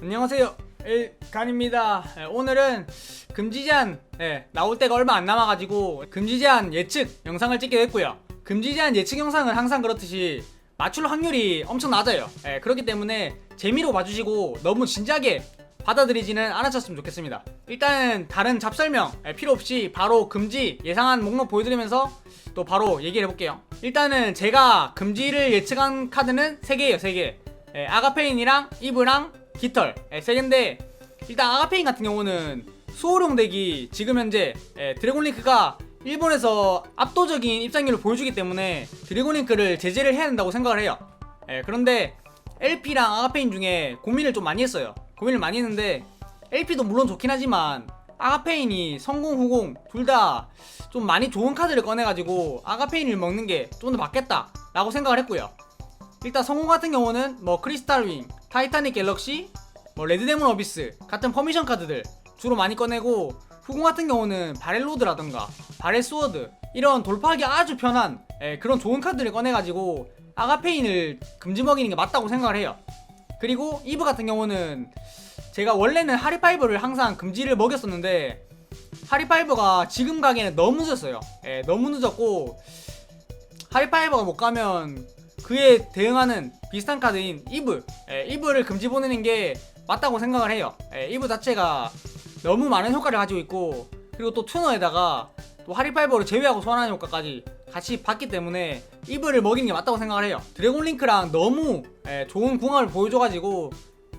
안녕하세요. 일간입니다. 예, 오늘은 금지 제한 예, 나올 때가 얼마 안 남아가지고 금지 제한 예측 영상을 찍게 됐고요. 금지 제한 예측 영상은 항상 그렇듯이 맞출 확률이 엄청 낮아요. 예, 그렇기 때문에 재미로 봐주시고 너무 진지하게 받아들이지는 않으셨으면 좋겠습니다. 일단은 다른 잡설명 예, 필요 없이 바로 금지 예상한 목록 보여드리면서 또 바로 얘기를 해볼게요 일단은 제가 금지를 예측한 카드는 3개예요 3개. 예, 아가페인이랑 이브랑 깃털. 예, 세 개인데 일단 아가페인 같은 경우는 수호룡 덱이 지금 현재 예, 드래곤링크가 일본에서 압도적인 입장률을 보여주기 때문에 드래곤링크를 제재를 해야 된다고 생각을 해요. 예, 그런데 LP랑 아가페인 중에 고민을 좀 많이 했어요. 고민을 많이 했는데 LP도 물론 좋긴 하지만 아가페인이 성공 후공 둘 다 좀 많이 좋은 카드를 꺼내가지고 아가페인을 먹는 게 좀 더 맞겠다 라고 생각을 했고요 일단 성공 같은 경우는 뭐 크리스탈 윙, 타이타닉 갤럭시, 뭐 레드데몬 어비스 같은 퍼미션 카드들 주로 많이 꺼내고 후공 같은 경우는 바렐로드라던가 바렐 스워드 이런 돌파하기 아주 편한 예, 그런 좋은 카드를 꺼내가지고 아가페인을 금지 먹이는 게 맞다고 생각을 해요. 그리고 이브 같은 경우는 제가 원래는 하리파이브를 항상 금지를 먹였었는데 하리파이브가 지금 가기에는 너무 늦었어요. 예, 너무 늦었고 하리파이브가 못 가면 그에 대응하는 비슷한 카드인 이브 예, 이브를 금지 보내는 게 맞다고 생각을 해요 예, 이브 자체가 너무 많은 효과를 가지고 있고 그리고 또 튜너에다가 또 하리파이버를 제외하고 소환하는 효과까지 같이 받기 때문에 이브를 먹이는 게 맞다고 생각을 해요 드래곤 링크랑 너무 예, 좋은 궁합을 보여줘가지고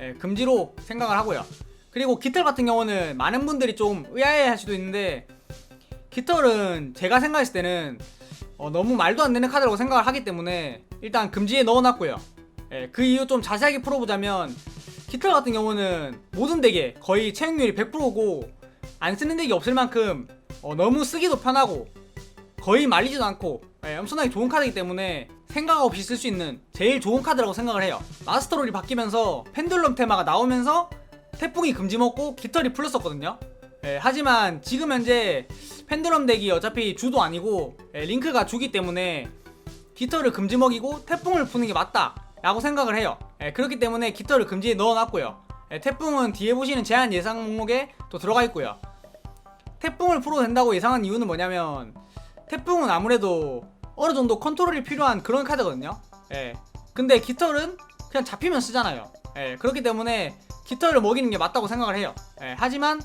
예, 금지로 생각을 하고요 그리고 깃털 같은 경우는 많은 분들이 좀 의아해 할 수도 있는데 깃털은 제가 생각했을 때는 어, 너무 말도 안 되는 카드라고 생각을 하기 때문에 일단 금지에 넣어놨고요. 예, 그 이유 좀 자세하게 풀어보자면 깃털 같은 경우는 모든 덱에 거의 채용률이 100%고 안 쓰는 덱이 없을 만큼 어, 너무 쓰기도 편하고 거의 말리지도 않고 예, 엄청나게 좋은 카드이기 때문에 생각 없이 쓸 수 있는 제일 좋은 카드라고 생각을 해요. 마스터롤이 바뀌면서 펜듈럼 테마가 나오면서 태풍이 금지 먹고 깃털이 풀렸었거든요. 예, 하지만 지금 현재 펜드럼 덱이 어차피 주도 아니고 예, 링크가 주기 때문에 깃털을 금지 먹이고 태풍을 푸는 게 맞다 라고 생각을 해요 예, 그렇기 때문에 깃털을 금지에 넣어놨고요 예, 태풍은 뒤에 보시는 제한 예상 목록에 또 들어가 있고요 태풍을 풀어도 된다고 예상한 이유는 뭐냐면 태풍은 아무래도 어느 정도 컨트롤이 필요한 그런 카드거든요. 예, 근데 깃털은 그냥 잡히면 쓰잖아요. 예, 그렇기 때문에 깃털을 먹이는 게 맞다고 생각을 해요. 예, 하지만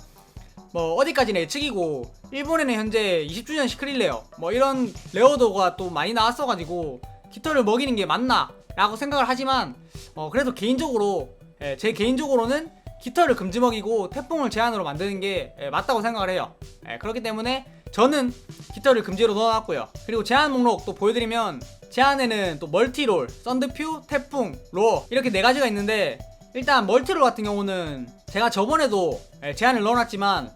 뭐 어디까지는 예측이고 일본에는 현재 20주년 시크릴레어 뭐 이런 레어도가 또 많이 나왔어가지고 깃털을 먹이는 게 맞나 라고 생각을 하지만 어 그래도 개인적으로 예, 제 개인적으로는 깃털을 금지 먹이고 태풍을 제한으로 만드는 게 예, 맞다고 생각을 해요. 예, 그렇기 때문에 저는 깃털을 금지로 넣어놨고요 그리고 제한 목록 또 보여드리면 제한에는 또 멀티롤, 썬드퓨, 태풍, 로어 이렇게 네 가지가 있는데 일단 멀티롤 같은 경우는 제가 저번에도 예, 제한을 넣어놨지만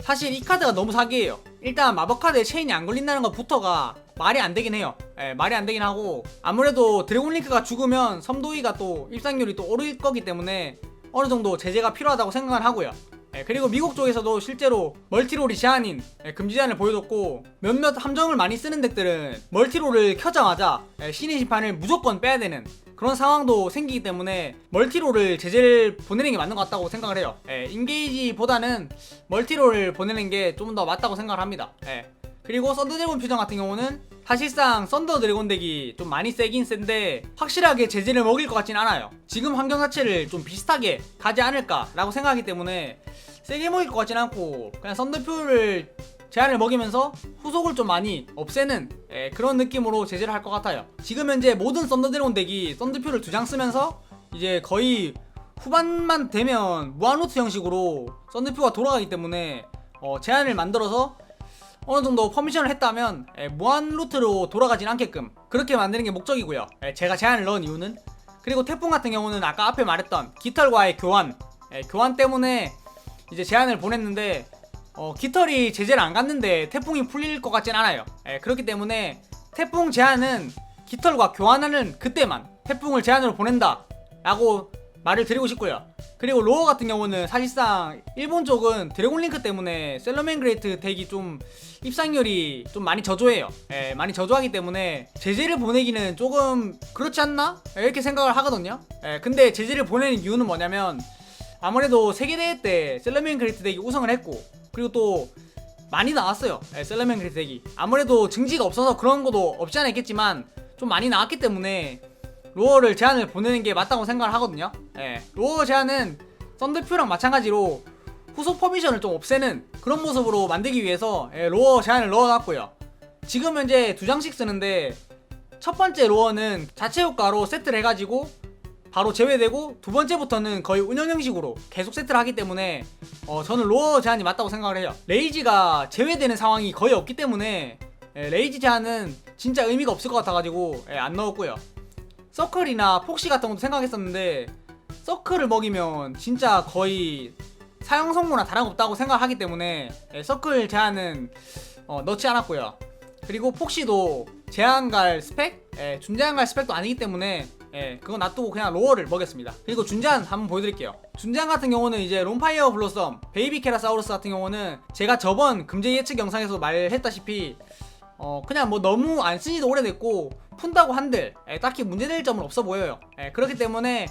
사실 이 카드가 너무 사기예요. 일단 마법 카드에 체인이 안 걸린다는 것부터가 말이 안 되긴 해요. 예, 말이 안 되긴 하고 아무래도 드래곤 링크가 죽으면 섬도이가 또 입상률이 또 오를 거기 때문에 어느 정도 제재가 필요하다고 생각을 하고요. 예, 그리고 미국 쪽에서도 실제로 멀티롤이 제한인 예, 금지 제한을 보여줬고 몇몇 함정을 많이 쓰는 덱들은 멀티롤을 켜자마자 예, 신의 심판을 무조건 빼야 되는 그런 상황도 생기기 때문에 멀티롤을 제재를 보내는 게 맞는 것 같다고 생각을 해요. 예, 인게이지보다는 멀티롤을 보내는 게 좀 더 맞다고 생각을 합니다. 예. 그리고 썬더 드래곤 퓨전 같은 경우는 사실상 썬더 드래곤 덱이 좀 많이 세긴 센데 확실하게 제재를 먹일 것 같진 않아요. 지금 환경 자체를 좀 비슷하게 가지 않을까라고 생각하기 때문에 세게 먹일 것 같진 않고 그냥 썬더퓨를 제한을 먹이면서 후속을 좀 많이 없애는 예, 그런 느낌으로 제재를 할 것 같아요. 지금 현재 모든 썬더 드래곤 덱이 썬더퓨를 두 장 쓰면서 이제 거의 후반만 되면 무한 루트 형식으로 썬더퓨가 돌아가기 때문에 어, 제한을 만들어서 어느 정도 퍼미션을 했다면 예, 무한 루트로 돌아가진 않게끔 그렇게 만드는 게 목적이고요. 예, 제가 제한을 넣은 이유는 그리고 태풍 같은 경우는 아까 앞에 말했던 깃털과의 교환 예, 교환 때문에 이제 제한을 보냈는데 어, 깃털이 제재를 안 갔는데 태풍이 풀릴 것 같진 않아요. 예, 그렇기 때문에 태풍 제한은 깃털과 교환하는 그때만 태풍을 제한으로 보낸다 라고 말을 드리고 싶고요. 그리고 로어 같은 경우는 사실상 일본 쪽은 드래곤 링크 때문에 셀러맨 그레이트 덱이 좀 입상률이 좀 많이 저조해요. 예, 많이 저조하기 때문에 제재를 보내기는 조금 그렇지 않나? 예, 이렇게 생각을 하거든요. 예, 근데 제재를 보내는 이유는 뭐냐면 아무래도 세계대회 때 셀러맨 그레이트 덱이 우승을 했고 그리고 또 많이 나왔어요. 예, 셀러맨 그레이트 덱이 아무래도 증지가 없어서 그런 것도 없지 않아 있겠지만 좀 많이 나왔기 때문에 로어를 제한을 보내는 게 맞다고 생각을 하거든요. 예, 로어 제한은 썬더퓨랑 마찬가지로 후속 퍼미션을 좀 없애는 그런 모습으로 만들기 위해서 예, 로어 제한을 넣어놨고요. 지금 현재 두 장씩 쓰는데 첫 번째 로어는 자체 효과로 세트를 해가지고 바로 제외되고 두 번째부터는 거의 운영 형식으로 계속 세트를 하기 때문에 어, 저는 로어 제한이 맞다고 생각을 해요. 레이지가 제외되는 상황이 거의 없기 때문에 예, 레이지 제한은 진짜 의미가 없을 것 같아가지고 예, 안 넣었고요. 서클이나 폭시 같은 것도 생각했었는데 서클을 먹이면 진짜 거의 사용 성분과 다름없다고 생각하기 때문에 예, 서클 제한은 어, 넣지 않았고요. 그리고 폭시도 제한갈 스펙, 예, 준제한갈 스펙도 아니기 때문에 예, 그거 놔두고 그냥 로어를 먹였습니다. 그리고 준제한 한번 보여드릴게요. 준제한 같은 경우는 이제 론파이어 블로썸, 베이비 케라사우루스 같은 경우는 제가 저번 금제 예측 영상에서 말했다시피 어 그냥 뭐 너무 안 쓴지도 오래됐고 푼다고 한들 예, 딱히 문제될 점은 없어 보여요. 예, 그렇기 때문에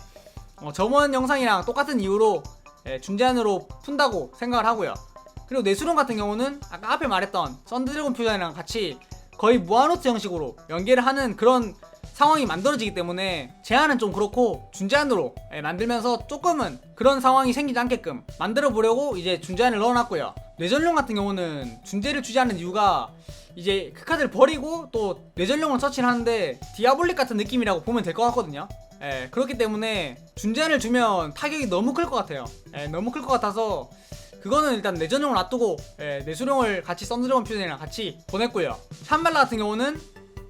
어, 저번 영상이랑 똑같은 이유로 예, 준제한으로 푼다고 생각을 하고요. 그리고 내수론 같은 경우는 아까 앞에 말했던 썬드래곤 퓨전이랑 같이 거의 무한호트 형식으로 연계를 하는 그런 상황이 만들어지기 때문에 제한은 좀 그렇고 준제한으로 예, 만들면서 조금은 그런 상황이 생기지 않게끔 만들어 보려고 이제 준제한을 넣어놨고요. 뇌전용 같은 경우는 준제를 주지 않는 이유가 이제 그 카드를 버리고 또 뇌전용을 서치를 하는데 디아블릭 같은 느낌이라고 보면 될 것 같거든요. 예, 그렇기 때문에 준제한을 주면 타격이 너무 클 것 같아요. 예, 너무 클 것 같아서 그거는 일단 내전용을 놔두고 예, 내수령을 같이 썬드래곤 퓨전이랑 같이 보냈고요. 샴발라 같은 경우는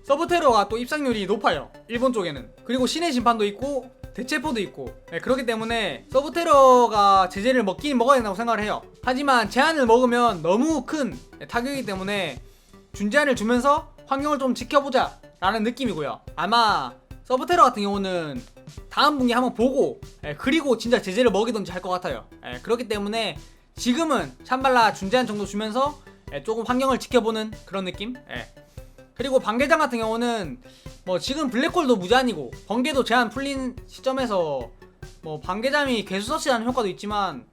서브테러가 또 입상률이 높아요. 일본 쪽에는. 그리고 신의 심판도 있고 대체포도 있고 예, 그렇기 때문에 서브테러가 제재를 먹긴 먹어야 된다고 생각을 해요. 하지만 제한을 먹으면 너무 큰 타격이기 때문에 준제한을 주면서 환경을 좀 지켜보자 라는 느낌이고요. 아마 서브테러 같은 경우는 다음 분기 한번 보고 예, 그리고 진짜 제재를 먹이든지 할 것 같아요. 예, 그렇기 때문에 지금은 샴발라 준제한 정도 주면서 예, 조금 환경을 지켜보는 그런 느낌. 예. 그리고 반개장 같은 경우는 뭐 지금 블랙홀도 무제한이고 번개도 제한 풀린 시점에서 뭐 반개잠이 괴수 서치라는 효과도 있지만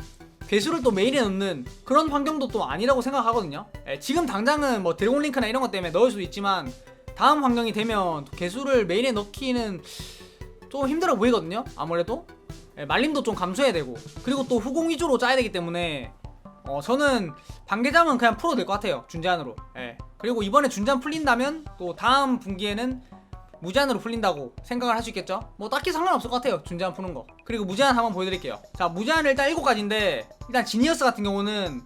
괴수를 또 메인에 넣는 그런 환경도 또 아니라고 생각하거든요. 예, 지금 당장은 뭐 드래곤 링크나 이런 것 때문에 넣을 수도 있지만 다음 환경이 되면 또 괴수를 메인에 넣기는 좀 힘들어 보이거든요. 아무래도 예, 말림도 좀 감소해야 되고 그리고 또 후공 위주로 짜야 되기 때문에 어, 저는 반개잠은 그냥 풀어도 될 것 같아요. 준제한으로. 예. 그리고 이번에 준제한 풀린다면 또 다음 분기에는 무제한으로 풀린다고 생각을 할 수 있겠죠? 뭐 딱히 상관없을 것 같아요. 준제한 푸는 거. 그리고 무제한 한번 보여드릴게요. 자, 무제한은 일단 7가지인데 일단 지니어스 같은 경우는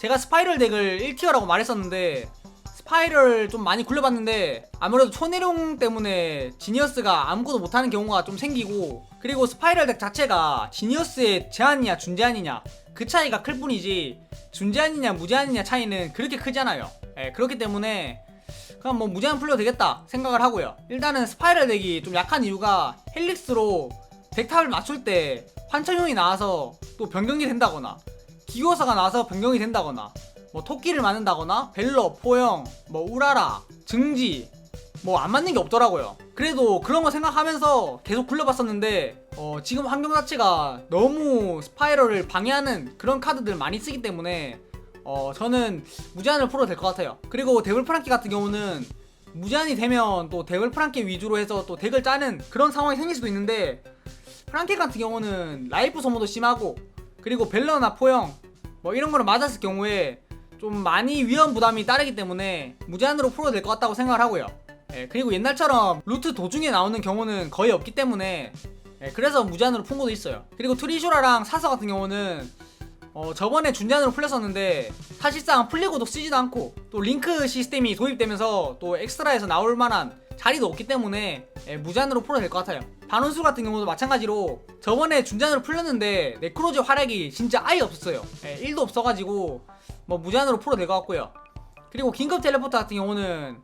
제가 스파이럴 덱을 1티어라고 말했었는데 스파이럴 좀 많이 굴려봤는데 아무래도 초내룡 때문에 지니어스가 아무것도 못하는 경우가 좀 생기고 그리고 스파이럴 덱 자체가 지니어스의 제한이냐 준제한이냐 그 차이가 클 뿐이지 준제한이냐 무제한이냐 차이는 그렇게 크잖아요. 예, 그렇기 때문에 그냥 뭐 무제한 풀려도 되겠다 생각을 하고요. 일단은 스파이럴 덱이 좀 약한 이유가 헬릭스로 덱탑을 맞출 때 환청용이 나와서 또 변경이 된다거나 기교사가 나와서 변경이 된다거나 뭐 토끼를 맞는다거나 벨러, 포영, 뭐 우라라, 증지 뭐 안 맞는 게 없더라고요. 그래도 그런 거 생각하면서 계속 굴려봤었는데 어, 지금 환경 자체가 너무 스파이럴을 방해하는 그런 카드들 많이 쓰기 때문에 어, 저는 무제한을 풀어도 될 것 같아요. 그리고 데블 프랑키 같은 경우는 무제한이 되면 또 데블 프랑키 위주로 해서 또 덱을 짜는 그런 상황이 생길 수도 있는데 프랑키 같은 경우는 라이프 소모도 심하고 그리고 벨러나 포영 뭐 이런 거를 맞았을 경우에 좀 많이 위험 부담이 따르기 때문에 무제한으로 풀어도 될 것 같다고 생각을 하고요. 예, 그리고 옛날처럼 루트 도중에 나오는 경우는 거의 없기 때문에 예, 그래서 무제한으로 푼 것도 있어요. 그리고 트리슈라랑 사서 같은 경우는 어, 저번에 준제한으로 풀렸었는데 사실상 풀리고도 쓰지도 않고 또 링크 시스템이 도입되면서 또 엑스트라에서 나올 만한 자리도 없기 때문에 예, 무제한으로 풀어도 될 것 같아요. 반원수 같은 경우도 마찬가지로 저번에 준제한으로 풀렸는데 네크로즈 활약이 진짜 아예 없었어요. 예, 1도 없어가지고 뭐 무제한으로 풀어도 될 것 같고요. 그리고 긴급 텔레포트 같은 경우는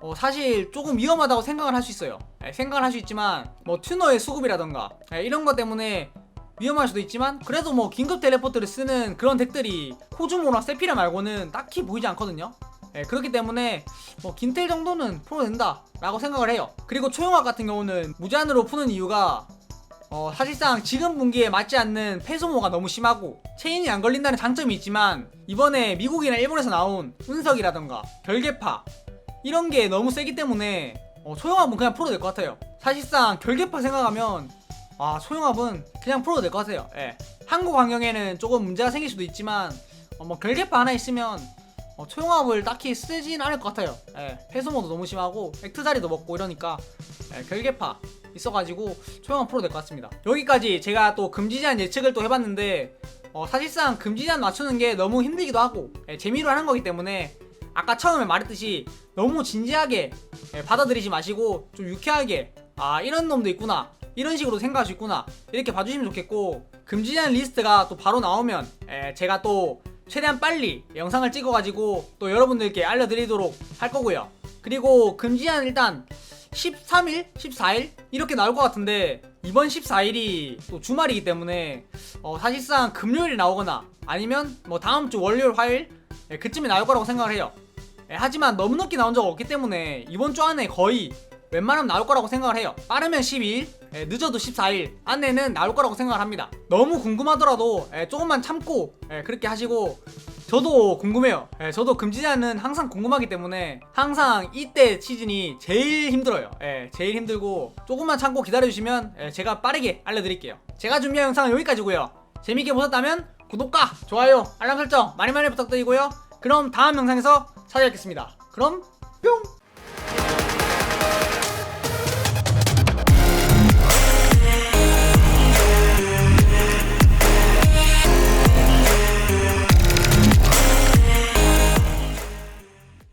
어, 사실 조금 위험하다고 생각을 할 수 있어요. 예, 생각을 할 수 있지만 뭐 튜너의 수급이라던가 예, 이런 것 때문에 위험할 수도 있지만 그래도 뭐 긴급 텔레포트를 쓰는 그런 덱들이 코즈모나 세피라 말고는 딱히 보이지 않거든요. 예, 그렇기 때문에 뭐 긴텔 정도는 풀어도 된다 라고 생각을 해요. 그리고 초용학 같은 경우는 무제한으로 푸는 이유가 어, 사실상 지금 분기에 맞지 않는 폐소모가 너무 심하고 체인이 안 걸린다는 장점이 있지만 이번에 미국이나 일본에서 나온 운석이라던가 결계파 이런 게 너무 세기 때문에 어, 소형합은 그냥 풀어도 될 것 같아요. 사실상 결계파 생각하면 아 소형합은 그냥 풀어도 될 것 같아요. 예. 한국 환경에는 조금 문제가 생길 수도 있지만 어, 뭐 결계파 하나 있으면 어, 초용합을 딱히 쓰진 않을 것 같아요. 예. 폐소모도 너무 심하고 액트자리도 먹고 이러니까 예, 결계파 있어가지고 초용합 풀어도 될것 같습니다. 여기까지 제가 또 금지 제한 예측을 또 해봤는데 어, 사실상 금지 제한 맞추는 게 너무 힘들기도 하고 예, 재미로 하는 거기 때문에 아까 처음에 말했듯이 너무 진지하게 예, 받아들이지 마시고 좀 유쾌하게 아 이런 놈도 있구나 이런 식으로 생각할 수 있구나 이렇게 봐주시면 좋겠고 금지 제한 리스트가 또 바로 나오면 예, 제가 또 최대한 빨리 영상을 찍어가지고 또 여러분들께 알려드리도록 할 거고요 그리고 금지제한 일단 13일, 14일 이렇게 나올 것 같은데 이번 14일이 또 주말이기 때문에 어, 사실상 금요일 나오거나 아니면 뭐 다음 주 월요일, 화요일 예, 그쯤에 나올 거라고 생각을 해요. 예, 하지만 너무 늦게 나온 적 없기 때문에 이번 주 안에 거의 웬만하면 나올 거라고 생각을 해요. 빠르면 12일, 예, 늦어도 14일 안에는 나올 거라고 생각을 합니다. 너무 궁금하더라도 예, 조금만 참고 예, 그렇게 하시고 저도 궁금해요. 예, 저도 금지자는 항상 궁금하기 때문에 항상 이때 시즌이 제일 힘들어요. 예, 제일 힘들고 조금만 참고 기다려주시면 예, 제가 빠르게 알려드릴게요. 제가 준비한 영상은 여기까지고요. 재밌게 보셨다면 구독과 좋아요, 알람 설정 많이 많이 부탁드리고요. 그럼 다음 영상에서 찾아뵙겠습니다. 그럼 뿅!